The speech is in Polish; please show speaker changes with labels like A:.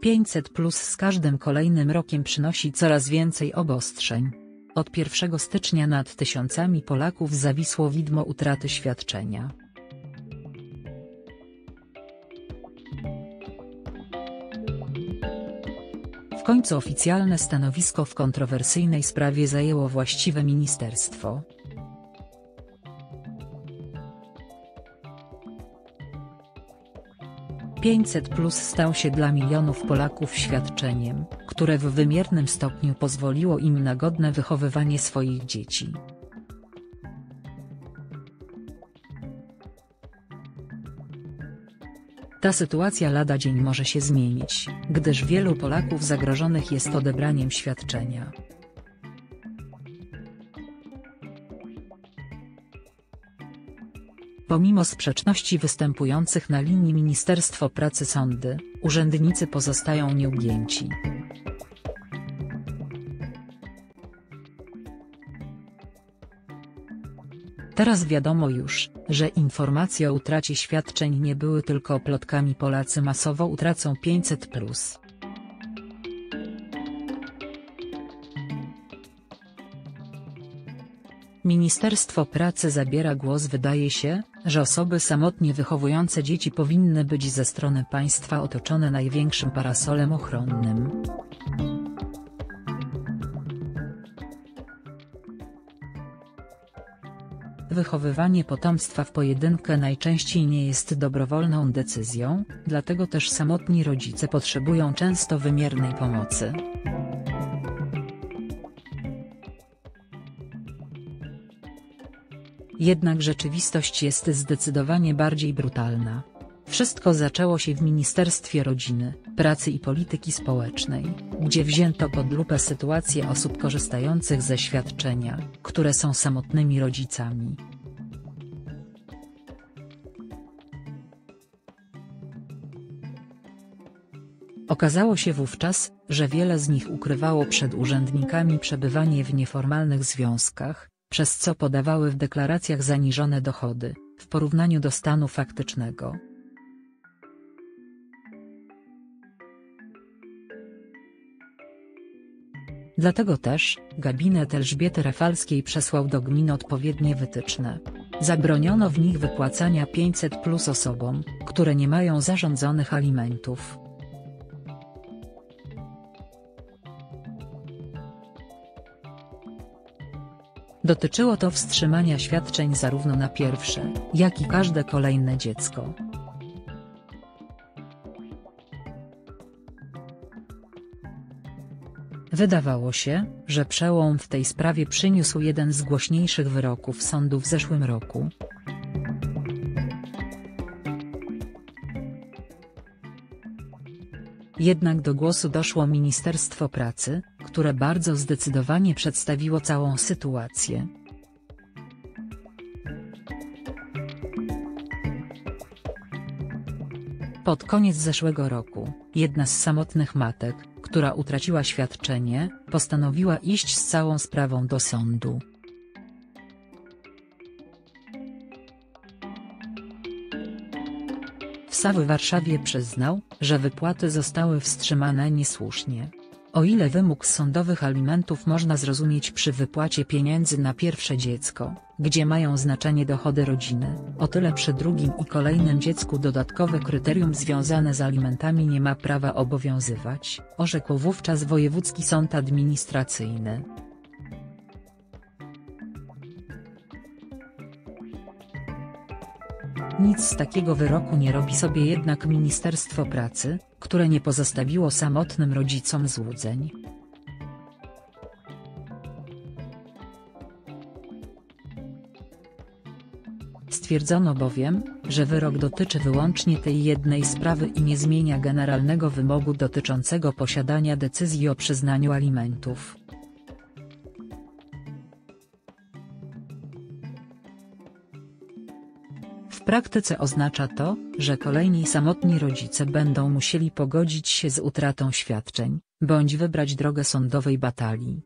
A: 500 plus z każdym kolejnym rokiem przynosi coraz więcej obostrzeń. Od 1 stycznia nad tysiącami Polaków zawisło widmo utraty świadczenia. W końcu oficjalne stanowisko w kontrowersyjnej sprawie zajęło właściwe ministerstwo. Pięćset plus stał się dla milionów Polaków świadczeniem, które w wymiernym stopniu pozwoliło im na godne wychowywanie swoich dzieci. Ta sytuacja lada dzień może się zmienić, gdyż wielu Polaków zagrożonych jest odebraniem świadczenia. Pomimo sprzeczności występujących na linii Ministerstwo Pracy Sądy, urzędnicy pozostają nieugięci. Teraz wiadomo już, że informacje o utracie świadczeń nie były tylko plotkami Polacy masowo utracą 500+. Ministerstwo Pracy zabiera głos Wydaje się, że osoby samotnie wychowujące dzieci powinny być ze strony państwa otoczone największym parasolem ochronnym. Wychowywanie potomstwa w pojedynkę najczęściej nie jest dobrowolną decyzją, dlatego też samotni rodzice potrzebują często wymiernej pomocy. Jednak rzeczywistość jest zdecydowanie bardziej brutalna. Wszystko zaczęło się w Ministerstwie Rodziny, Pracy i Polityki Społecznej, gdzie wzięto pod lupę sytuację osób korzystających ze świadczenia, które są samotnymi rodzicami. Okazało się wówczas, że wiele z nich ukrywało przed urzędnikami przebywanie w nieformalnych związkach, przez co podawały w deklaracjach zaniżone dochody, w porównaniu do stanu faktycznego. Dlatego też, gabinet Elżbiety Rafalskiej przesłał do gmin odpowiednie wytyczne. Zabroniono w nich wypłacania 500 plus osobom, które nie mają zarządzonych alimentów. Dotyczyło to wstrzymania świadczeń zarówno na pierwsze, jak i każde kolejne dziecko. Wydawało się, że przełom w tej sprawie przyniósł jeden z głośniejszych wyroków sądu w zeszłym roku. Jednak do głosu doszło Ministerstwo Pracy, które bardzo zdecydowanie przedstawiło całą sytuację. Pod koniec zeszłego roku, jedna z samotnych matek, która utraciła świadczenie, postanowiła iść z całą sprawą do sądu. Wsawy Warszawie przyznał, że wypłaty zostały wstrzymane niesłusznie. O ile wymóg sądowych alimentów można zrozumieć przy wypłacie pieniędzy na pierwsze dziecko, gdzie mają znaczenie dochody rodziny, o tyle przy drugim i kolejnym dziecku dodatkowe kryterium związane z alimentami nie ma prawa obowiązywać, orzekł wówczas Wojewódzki Sąd Administracyjny. Nic z takiego wyroku nie robi sobie jednak Ministerstwo Pracy, które nie pozostawiło samotnym rodzicom złudzeń. Stwierdzono bowiem, że wyrok dotyczy wyłącznie tej jednej sprawy i nie zmienia generalnego wymogu dotyczącego posiadania decyzji o przyznaniu alimentów. Praktyce oznacza to, że kolejni samotni rodzice będą musieli pogodzić się z utratą świadczeń, bądź wybrać drogę sądowej batalii.